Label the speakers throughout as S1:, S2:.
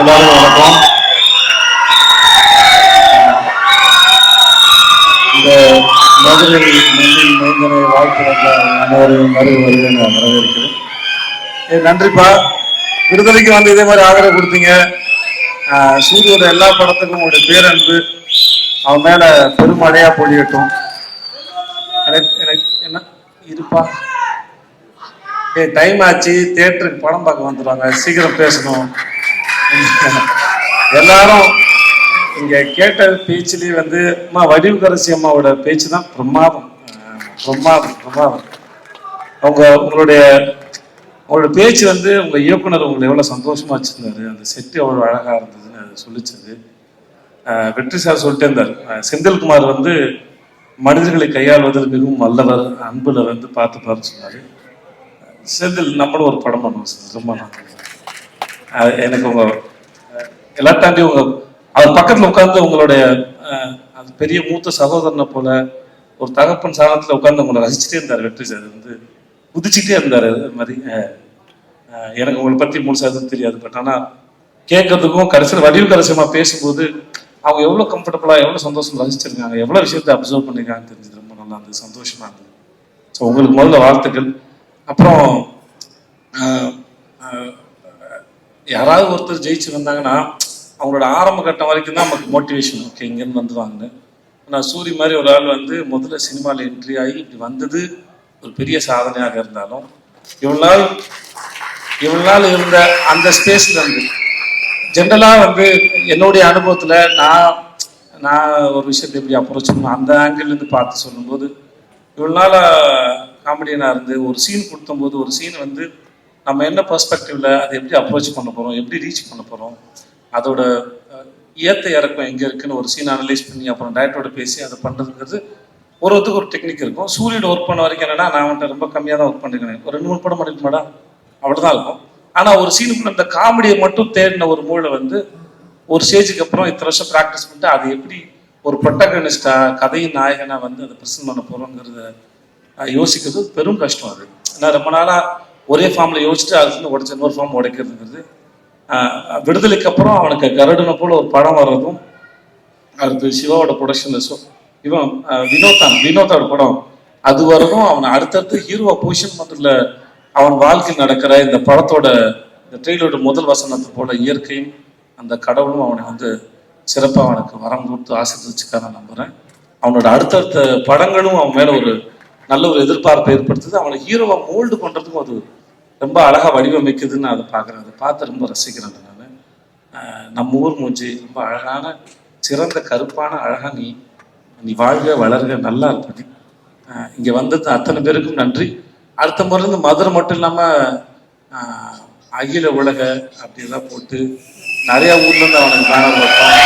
S1: எல்லாரும் வணக்கம். இந்த மதுரை மண்ணில் மைந்தனை வாழ்த்து வந்த அனைவரையும் மறு வருகை நான் வரவேற்கிறேன். நன்றிப்பா. விடுதலைக்கு வந்து இதே மாதிரி ஆதரவு கொடுத்தீங்க. சூரியோட எல்லா படத்துக்கும் உங்களுடைய பேரன்பு அவன் மேல பெருமழையா பொழியட்டும். என்ன? இருப்பா. ஏ டைம் ஆச்சு. தேட்டருக்கு படம் பார்க்க வந்துடுவாங்க சீக்கிரம் பேசணும். எல்லாரும் இங்க கேட்ட பேச்சுலயே வந்து அம்மா வடிவுக்கரசி அம்மாவோட பேச்சு தான் பிரமாதம் பிரமாதம் பிரமாதம். அவங்க உங்களுடைய உங்களோட பேச்சு வந்து உங்க இயக்குனர் உங்களை எவ்வளவு சந்தோஷமா வச்சிருந்தாரு அந்த செட்டு எவ்வளவு அழகா இருந்ததுன்னு அது சொல்லிச்சது. வெற்றி சார் சொல்லிட்டே இருந்தார். செந்தில்குமார் வந்து மனிதர்களை கையாள்வதில் மிகவும் வல்லவர் அன்புல வந்து பார்த்துப்பாருன்னு சொன்னாரு. செந்தில் நம்மளும் ஒரு படம் பண்ணுவோம் சார். ரொம்ப நன்றி. எனக்கு உங்க எல்லாம் தாண்டி உங்க அவர் பக்கத்துல உட்கார்ந்து உங்களுடைய அது பெரிய மூத்த சகோதரனை போல ஒரு தகப்பன் சாதனத்துல உட்கார்ந்து உங்களை ரசிச்சுட்டே இருந்தார் வெற்றி சார். வந்து குதிச்சுட்டே இருந்தார் அது மாதிரி. எனக்கு உங்களை பத்தி முழுசா எதுவும் தெரியாது. பட் ஆனா கேட்கறதுக்கும் கடைசியில் வடிவு கரசியமா பேசும்போது அவங்க எவ்வளவு கம்ஃபர்டபுளா எவ்வளவு சந்தோஷம் ரசிச்சிருக்காங்க எவ்வளவு விஷயத்தை அப்சர்வ் பண்ணிருக்காங்கன்னு தெரிஞ்சது. ரொம்ப நல்லா இருந்தது. சந்தோஷமா இருந்தது. ஸோ உங்களுக்கு முதல்ல வாழ்த்துக்கள். அப்புறம் யாராவது ஒருத்தர் ஜெயிச்சு வந்தாங்கன்னா அவங்களோட ஆரம்ப கட்டம் வரைக்கும் தான் நமக்கு மோட்டிவேஷன் ஓகே இங்கேருந்து வந்துடுவாங்க ஆனால் சூரி மாதிரி ஒரு ஆள் வந்து முதல்ல சினிமாவில் என்ட்ரி ஆகி இப்படி வந்தது ஒரு பெரிய சாதனையாக இருந்தாலும் இவ்வளோ நாள் இவ்வளோ நாள் இருந்த அந்த ஸ்பேஸில் இருந்து ஜென்ரலாக வந்து என்னுடைய அனுபவத்தில் நான் நான் ஒரு விஷயத்தை எப்படி அப்ரோச் அந்த ஆங்கிள்லேருந்து பார்த்து சொல்லும்போது இவ்வளோ நாள் காமெடியனாக இருந்து ஒரு சீன் கொடுத்தம்போது ஒரு சீன் வந்து நம்ம என்ன பெர்ஸ்பெக்டிவ்ல அதை எப்படி அப்ரோச் பண்ண போறோம்? எப்படி ரீச் பண்ண போறோம்? அதோட ஏத்த இறக்கம் எங்க இருக்குன்னு ஒரு சீன் அனலைஸ் பண்ணி அப்புறம் டேரக்டரோட பேசி அதை பண்றதுங்கிறது ஒரு ஒருத்துக்கு ஒரு டெக்னிக் இருக்கும். சூரியன் ஒர்க் பண்ண வரைக்கும் என்னன்னா நான் வந்துட்டு ரொம்ப கம்மியாக தான் ஒர்க் பண்ணிருக்கேன். ஒரு ரெண்டு மூணு படம் பண்ணிருக்க மேடம் அவ்வளவுதான் இருக்கும். ஆனா ஒரு சீனுக்குள்ள இந்த காமெடியை மட்டும் தேடின ஒரு மூளை வந்து ஒரு ஸ்டேஜுக்கு அப்புறம் இத்தனை வருஷம் ப்ராக்டிஸ் பண்ணிட்டு அது எப்படி ஒரு ப்ரொட்டகனிஸ்டா கதையின் நாயகனா வந்து அதை ப்ரெசென்ட் பண்ண போறோங்கிறத யோசிக்கிறது பெரும் கஷ்டம் அது. நான் ரொம்ப நாளா ஒரே ஃபார்ம்ல யோசிச்சுட்டு அதுக்கு உடச்சு இன்னொரு ஃபார்ம் உடைக்கிறதுங்கிறது விடுதலைக்கு அப்புறம் அவனுக்கு கருடனை போல ஒரு படம் வர்றதும் அடுத்து சிவாவோட ப்ரொடக்ஷன் ஸோ இவன் அஹ், வினோதான் வினோதோட படம். அது வரதும் அவனை அடுத்தடுத்து ஹீரோவா பொசிஷன் பண்றதுல அவன் வாழ்க்கையில் நடக்கிற இந்த படத்தோட இந்த ட்ரெயிலோட முதல் வசனத்தை போல இயற்கையும் அந்த கடவுளும் அவனை வந்து சிறப்பாக அவனுக்கு வரம் கொடுத்து ஆசிர்வதிச்சுக்கா நான் நம்புறேன். அவனோட அடுத்தடுத்த படங்களும் அவன் மேல ஒரு நல்ல ஒரு எதிர்பார்ப்பை ஏற்படுத்துது. அவனை ஹீரோவை மோல்டு பண்றதுக்கும் அது ரொம்ப அழகாக வடிவமைக்குதுன்னு அதை பார்க்குறேன். அதை பார்த்து ரொம்ப ரசிக்கிறேன் நான் நம்ம ஊர் மூஞ்சி ரொம்ப அழகான சிறந்த கருப்பான அழகாக நீ நீ வாழ்க வளர்க நல்லா இருப்ப இங்கே வந்தது அத்தனை பேருக்கும் நன்றி. அடுத்த முறை மதுரை மட்டும் இல்லாமல் அகில உலக அப்படிலாம் போட்டு நிறைய ஊர்ல இருந்து அவனுக்கு பேனர் வைப்பான்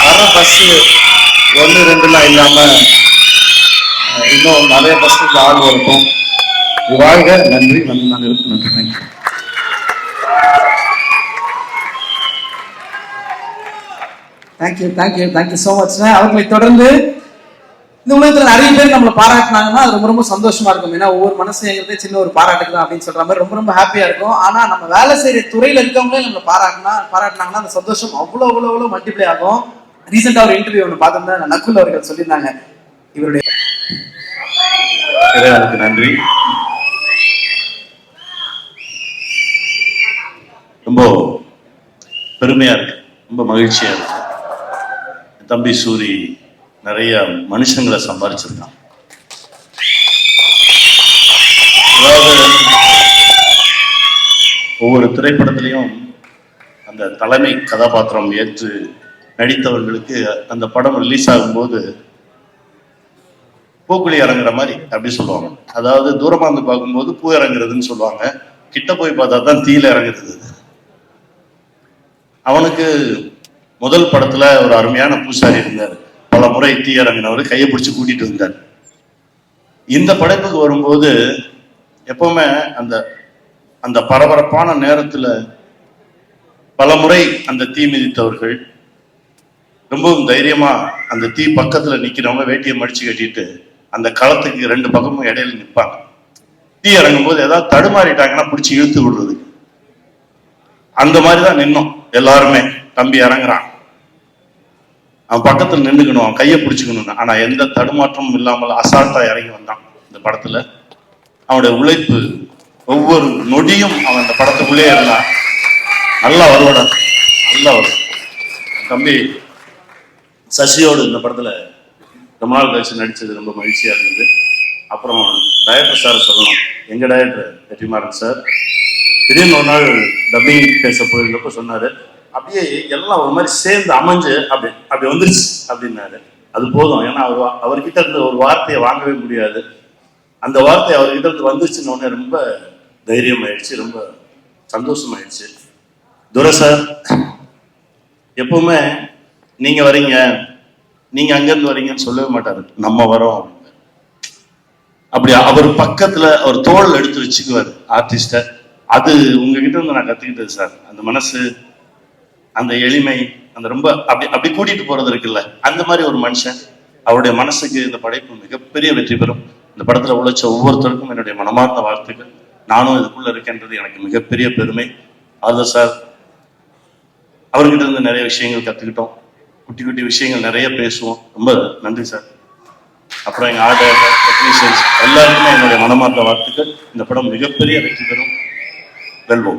S1: வர பஸ் ஒன்று ரெண்டுலாம் இல்லாமல் இன்னும் நிறைய பஸ்ஸுக்கு ஆள் இருக்கும் வாழ்க. நன்றி. வந்து நான் இருக்கு நன்றி thank you
S2: thank you thank you so much அவர்களை தொடர்ந்து இந்த உலகத்துல நிறைய பேர் நம்மளை பாராட்டினாங்கன்னா அது ரொம்ப ரொம்ப சந்தோஷமா இருக்கும். ஏன்னா ஒவ்வொரு மனசுங்கிறதே சின்ன ஒரு பாராட்டுக்கு தான் அப்படின்னு சொல்ற மாதிரி ரொம்ப ரொம்ப ஹாப்பியா இருக்கும். ஆனா நம்ம வேலை செய்யற துறையில இருக்கவங்களே நம்மளை பாராட்டினா பாராட்டினாங்கன்னா அந்த சந்தோஷம் அவ்வளோ அவ்வளோ அவ்வளோ மல்டிப்ளை ஆகும். ரீசெண்டா ஒரு இன்டர்வியூ ஒன்று பார்த்திருந்தேன் நக்குல் அவர்கள் சொல்லியிருந்தாங்க. இவருடைய
S3: நன்றி. ரொம்ப பெருமையா இருக்கு. ரொம்ப மகிழ்ச்சியா இருக்கு. என் தம்பி சூரி நிறைய மனுஷங்களை சம்பாதிச்சிருக்கான் அதாவது ஒவ்வொரு திரைப்படத்திலையும் அந்த தலைமை கதாபாத்திரம் ஏற்று நடித்தவர்களுக்கு அந்த படம் ரிலீஸ் ஆகும்போது பூக்குழி இறங்குற மாதிரி அப்படி சொல்லுவாங்க. அதாவது தூரமா இருந்து பார்க்கும்போது பூ இறங்குறதுன்னு சொல்லுவாங்க. கிட்ட போய் பார்த்தா தான் தீயில இறங்குறது அவனுக்கு முதல் படத்துல ஒரு அருமையான பூசாரி இருந்தார். பல முறை தீ இறங்கினவர் கையை பிடிச்சி கூட்டிட்டு வந்தார் இந்த படைப்புக்கு வரும்போது எப்பவுமே அந்த அந்த பரபரப்பான நேரத்துல பல முறை அந்த தீ மிதித்தவர்கள் ரொம்பவும் தைரியமா அந்த தீ பக்கத்துல நிக்கிறவங்க வேட்டியை மடிச்சு கட்டிட்டு அந்த களத்துக்கு ரெண்டு பக்கமும் இடையில நிற்பாங்க தீ இறங்கும் போது ஏதாவது தடுமாறிட்டாங்கன்னா பிடிச்சி இழுத்து விடுறதுக்கு அந்த மாதிரி தான் நின்னோம். எல்லாருமே தம்பி இறங்குறான். அவன் பக்கத்துல நின்னுக்கணும் அவன் கையை பிடிச்சிக்கணும்னு. ஆனால் எந்த தடுமாற்றமும் இல்லாமல் அசால்ட்டா இறங்கி வந்தான் இந்த படத்துல. அவனுடைய உழைப்பு ஒவ்வொரு நொடியும் அவன் அந்த படத்துக்குள்ளே இருந்தான். நல்லா வருவாடா நல்லா வரும் தம்பி சசியோடு இந்த படத்துல ரொம்ப நாள் கழிச்சு நடிச்சது ரொம்ப மகிழ்ச்சியா இருந்தது. அப்புறம் டைரக்டர் சார் சொல்லணும். எங்க டைரக்டர் வெற்றிமாறன் சார் திடீர்னு ஒரு நாள் டப்பிங் பேச போயிருந்தப்ப சொன்னாரு அப்படியே எல்லாம் ஒரு மாதிரி சேர்ந்து அமைஞ்சு அப்படி அப்படி வந்துருச்சு அப்படின்னாரு. அது போதும். ஏன்னா அவர் வா- அவர்கிட்ட இருந்து ஒரு வார்த்தையை வாங்கவே முடியாது. அந்த வார்த்தை அவர்கிட்ட இருந்து வந்துருச்சுன்னு உடனே ரொம்ப தைரியம் ஆயிடுச்சு ரொம்ப சந்தோஷமாயிடுச்சு. துரை சார் எப்பவுமே நீங்க வரீங்க நீங்க அங்கிருந்து வரீங்கன்னு சொல்லவே மாட்டாரு. நம்ம வரோம் அப்படி அவர் பக்கத்துல அவர் தோல் எடுத்து வச்சுக்குவார் ஆர்டிஸ்ட அது உங்ககிட்ட இருந்து நான் கத்துக்கிட்டது சார் அந்த மனசு அந்த எளிமை அந்த ரொம்ப அப்படி அப்படி கூட்டிட்டு போறது இருக்குல்ல அந்த மாதிரி ஒரு மனுஷன் அவருடைய மனசுக்கு இந்த படைப்பு மிகப்பெரிய வெற்றி பெறும். இந்த படத்துல உழைச்ச ஒவ்வொருத்தருக்கும் என்னுடைய மனமார்ந்த வாழ்த்துக்கள். நானும் இதுக்குள்ள இருக்கேன்றது எனக்கு மிகப்பெரிய பெருமை. அதுதான் சார் அவர்கிட்ட இருந்து நிறைய விஷயங்கள் கத்துக்கிட்டோம். குட்டி குட்டி விஷயங்கள் நிறைய பேசுவோம். ரொம்ப நன்றி சார் அப்புறம் எங்க ஆர்டர் டெக்னீஷியன்ஸ் எல்லாருக்குமே என்னுடைய மனமார்ந்த வாழ்த்துக்கள். இந்த படம் மிகப்பெரிய வெற்றி பெறும். വെൽബോം